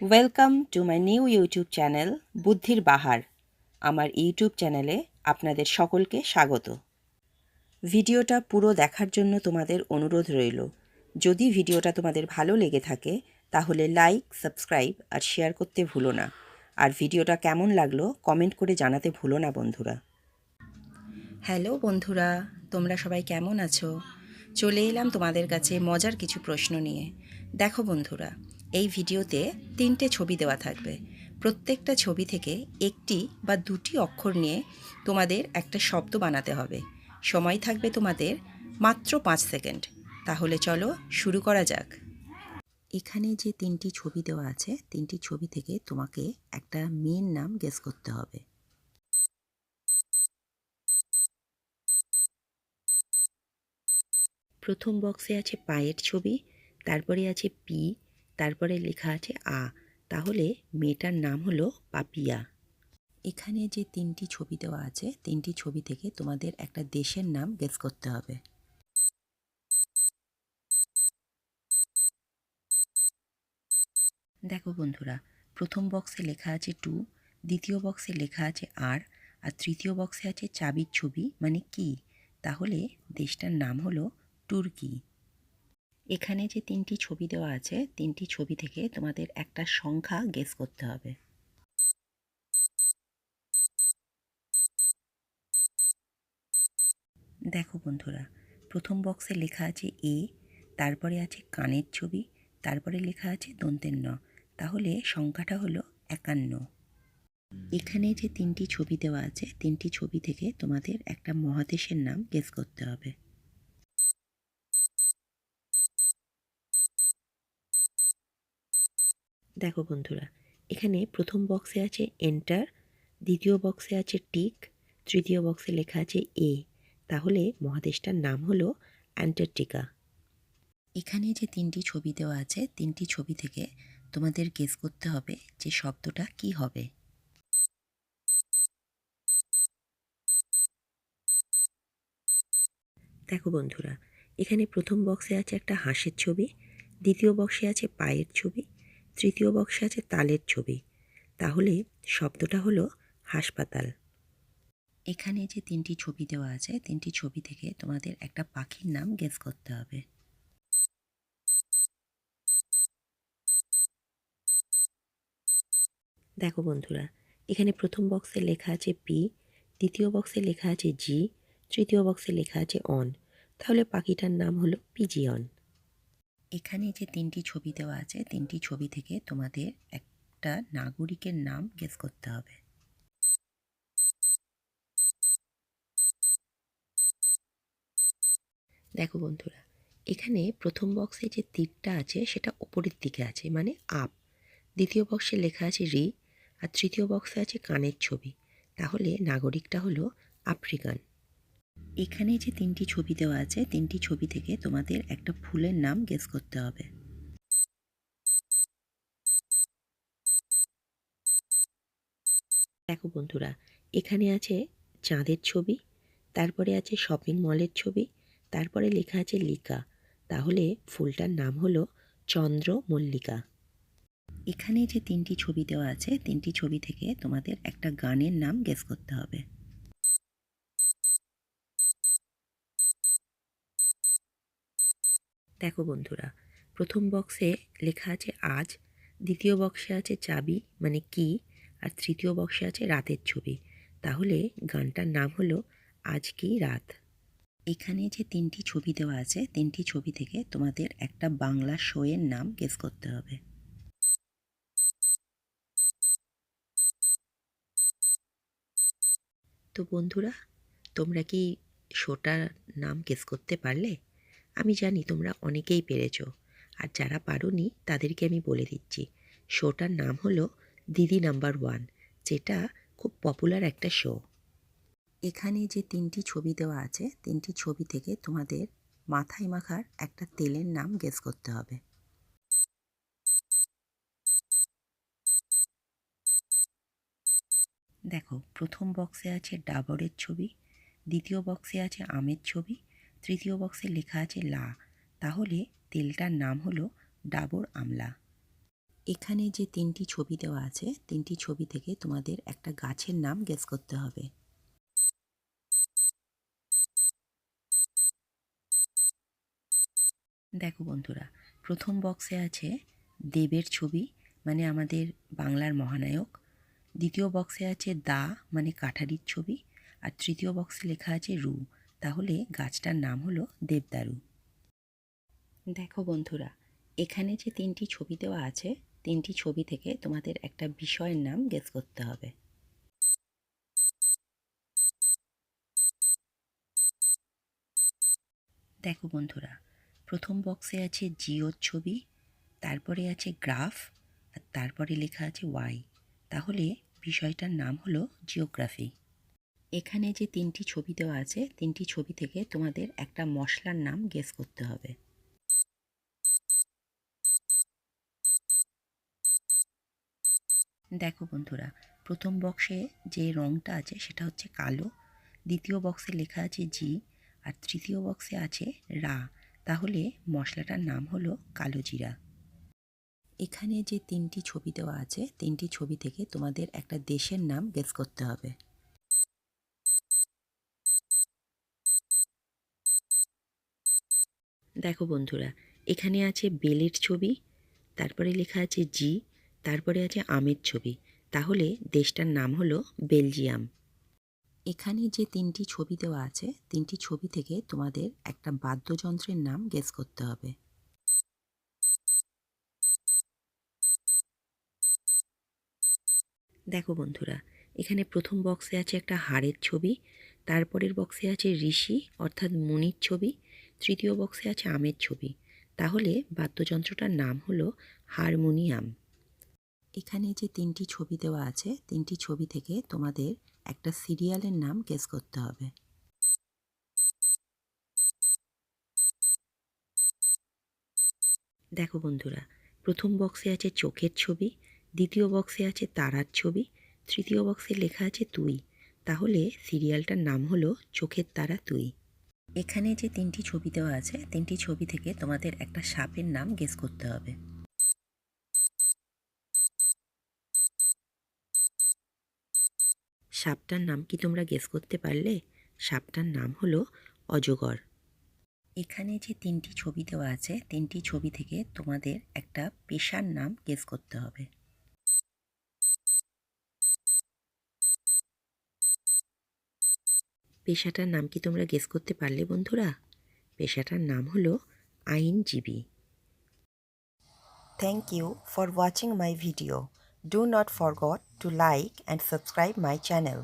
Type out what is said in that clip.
Welcome to my new YouTube channel বুদ্ধির বাহার আমার ইউটিউব চ্যানেলে আপনাদের সকলকে স্বাগত। ভিডিওটা পুরো দেখার জন্য তোমাদের অনুরোধ রইল। যদি ভিডিওটা তোমাদের ভালো লেগে থাকে, তাহলে লাইক সাবস্ক্রাইব আর শেয়ার করতে ভুলো না। আর ভিডিওটা কেমন লাগল কমেন্ট করে জানাতে ভুলো না, বন্ধুরা। হ্যালো বন্ধুরা। তোমরা সবাই কেমন আছো? চলে এলাম তোমাদের কাছে মজার কিছু প্রশ্ন নিয়ে। দেখো, বন্ধুরা এই ভিডিওতে তিনটে ছবি দেওয়া থাকবে। প্রত্যেকটা ছবি থেকে একটি বা দুটি অক্ষর নিয়ে তোমাদের একটা শব্দ বানাতে হবে। সময় থাকবে তোমাদের মাত্র পাঁচ সেকেন্ড। তাহলে চলো শুরু করা যাক। এখানে যে তিনটি ছবি দেওয়া আছে, তিনটি ছবি থেকে তোমাকে একটা মেয়ের নাম গেস করতে হবে। প্রথম বক্সে আছে পায়ের ছবি, তারপরে আছে পি তারপরে লেখা আছে আ। তাহলে মেয়েটার নাম হলো পাপিয়া। এখানে যে তিনটি ছবি দেওয়া আছে, তিনটি ছবি থেকে তোমাদের একটা দেশের নাম গেস করতে হবে। দেখো বন্ধুরা, প্রথম বক্সে লেখা আছে টু, দ্বিতীয় বক্সে লেখা আছে আর আর তৃতীয় বক্সে আছে চাবির ছবি মানে কি? তাহলে দেশটার নাম হলো তুর্কি। এখানে যে তিনটি ছবি দেওয়া আছে, তিনটি ছবি থেকে তোমাদের একটা সংখ্যা গেস করতে হবে। দেখো বন্ধুরা, প্রথম বক্সে লেখা আছে এ তারপরে আছে কানের ছবি, তারপরে লেখা আছে দন্তের ন, তাহলে সংখ্যাটা হলো একান্ন। এখানে যে তিনটি ছবি দেওয়া আছে, তিনটি ছবি থেকে তোমাদের একটা মহাদেশের নাম গেস করতে হবে। দেখো বন্ধুরা এখানে প্রথম বক্সে আছে এন্টার দ্বিতীয় বক্সে আছে টিক তৃতীয় বক্সে লেখা আছে এ তাহলে মহাদেশটার নাম হলো অ্যান্টার্কটিকা এখানে যে তিনটি ছবি দেওয়া আছে তিনটি ছবি থেকে তোমাদের গেস করতে হবে যে শব্দটা কি হবে। দেখো বন্ধুরা এখানে প্রথম বক্সে আছে একটা হাঁসের ছবি দ্বিতীয় বক্সে আছে পায়ের ছবি তৃতীয় বক্সে আছে তালের ছবি। তাহলে শব্দটা হলো হাসপাতাল। এখানে যে তিনটি ছবি দেওয়া আছে তিনটি ছবি থেকে তোমাদের একটা পাখির নাম গেস করতে হবে। দেখো বন্ধুরা এখানে প্রথম বক্সে লেখা আছে পি দ্বিতীয় বক্সে লেখা আছে জি তৃতীয় বক্সে লেখা আছে অন তাহলে পাখিটার নাম হলো পিজিয়ন এখানে যে তিনটি ছবি দেওয়া আছে, তিনটি ছবি থেকে তোমাদের একটা নাগরিকের নাম গেস করতে হবে। দেখো বন্ধুরা, এখানে প্রথম বক্সে যে তীরটা আছে, সেটা ওপরের দিকে আছে মানে আপ দ্বিতীয় বক্সে লেখা আছে রি আর তৃতীয় বক্সে আছে কানের ছবি। তাহলে নাগরিকটা হলো আফ্রিকান। এখানে যে তিনটি ছবি দেওয়া আছে তিনটি ছবি থেকে তোমাদের একটা ফুলের নাম গেস করতে হবে। দেখো বন্ধুরা এখানে আছে চাঁদের ছবি তারপরে আছে শপিং মলের ছবি তারপরে লেখা আছে লিকা। তাহলে ফুলটার নাম হলো চন্দ্র মল্লিকা। এখানে যে তিনটি ছবি দেওয়া আছে তিনটি ছবি থেকে তোমাদের একটা গানের নাম গেস করতে হবে। দেখো বন্ধুরা, প্রথম বক্সে লেখা আছে আজ, দ্বিতীয় বক্সে আছে চাবি মানে কি, আর তৃতীয় বক্সে আছে রাতের ছবি। তাহলে গানটার নাম হলো আজ কি রাত। এখানে যে তিনটি ছবি দেওয়া আছে, তিনটি ছবি থেকে তোমাদের একটা বাংলা শোয়ের নাম গেস করতে হবে। তো বন্ধুরা, তোমরা কি শোটার নাম গেস করতে পারলে? আমি জানি তোমরা অনেকেই পেরেছ, আর যারা পারোনি তাদেরকে আমি বলে দিচ্ছি। শোটার নাম হলো দিদি নাম্বার ওয়ান, যেটা খুব পপুলার একটা শো। এখানে যে তিনটি ছবি দেওয়া আছে, তিনটি ছবি থেকে তোমাদের মাথায় মাখার একটা তেলের নাম গেস করতে হবে। দেখো, প্রথম বক্সে আছে ডাবরের ছবি, দ্বিতীয় বক্সে আছে আমের ছবি তৃতীয় বক্সে লেখা আছে লা। তাহলে তেলটার নাম হলো ডাবর আমলা। এখানে যে তিনটি ছবি দেওয়া আছে, তিনটি ছবি থেকে তোমাদের একটা গাছের নাম গেস করতে হবে। দেখো বন্ধুরা, প্রথম বক্সে আছে দেবের ছবি মানে আমাদের বাংলার মহানায়ক। দ্বিতীয় বক্সে আছে দা মানে কাঠারির ছবি। আর তৃতীয় বক্সে লেখা আছে রু। তাহলে গাছটার নাম হলো দেবদারু। দেখো বন্ধুরা এখানে যে তিনটি ছবি দেওয়া আছে তিনটি ছবি থেকে তোমাদের একটা বিষয়ের নাম গেস করতে হবে। দেখো বন্ধুরা প্রথম বক্সে আছে জিওর ছবি তারপরে আছে গ্রাফ আর তারপরে লেখা আছে ওয়াই। তাহলে বিষয়টার নাম হলো জিওগ্রাফি এখানে যে তিনটি ছবি দেওয়া আছে, তিনটি ছবি থেকে তোমাদের একটা মশলার নাম গেস করতে হবে। দেখো বন্ধুরা, প্রথম বক্সে যে রঙটা আছে সেটা হচ্ছে কালো, দ্বিতীয় বক্সে লেখা আছে জি আর তৃতীয় বক্সে আছে রা। তাহলে মশলাটার নাম হলো কালো জিরা। এখানে যে তিনটি ছবি দেওয়া আছে, তিনটি ছবি থেকে তোমাদের একটা দেশের নাম গেস করতে হবে। দেখো বন্ধুরা, এখানে আছে বেলের ছবি, তারপরে লেখা আছে জি, তারপরে আছে আমের ছবি। তাহলে দেশটার নাম হলো বেলজিয়াম। এখানে যে তিনটি ছবি দেওয়া আছে, তিনটি ছবি থেকে তোমাদের একটা বাদ্যযন্ত্রের নাম গেস করতে হবে। দেখো বন্ধুরা, এখানে প্রথম বক্সে আছে একটা হাড়ের ছবি, তারপরের বক্সে আছে ঋষি, অর্থাৎ মুনির ছবি তৃতীয় বক্সে আছে আমের ছবি। তাহলে বাদ্যযন্ত্রটার নাম হলো হারমোনিয়াম। এখানে যে তিনটি ছবি দেওয়া আছে, তিনটি ছবি থেকে তোমাদের একটা সিরিয়ালের নাম গেস করতে হবে। দেখো বন্ধুরা, প্রথম বক্সে আছে চোখের ছবি, দ্বিতীয় বক্সে আছে তারার ছবি, তৃতীয় বক্সে লেখা আছে তুই। তাহলে সিরিয়ালটার নাম হলো চোখের তারা তুই। এখানে যে তিনটি ছবি দেওয়া আছে, তিনটি ছবি থেকে তোমাদের একটা সাপের নাম গেস করতে হবে। সাপটার নাম কি তোমরা গেস করতে পারলে? সাপটার নাম হলো অজগর। এখানে যে তিনটি ছবি দেওয়া আছে, তিনটি ছবি থেকে তোমাদের একটা পেশার নাম গেস করতে হবে। পেশাটার নাম কি তোমরা গেস করতে পারলে, বন্ধুরা? পেশাটার নাম হলো আইনজীবী। Thank you for watching my video do not forgot to like and subscribe my channel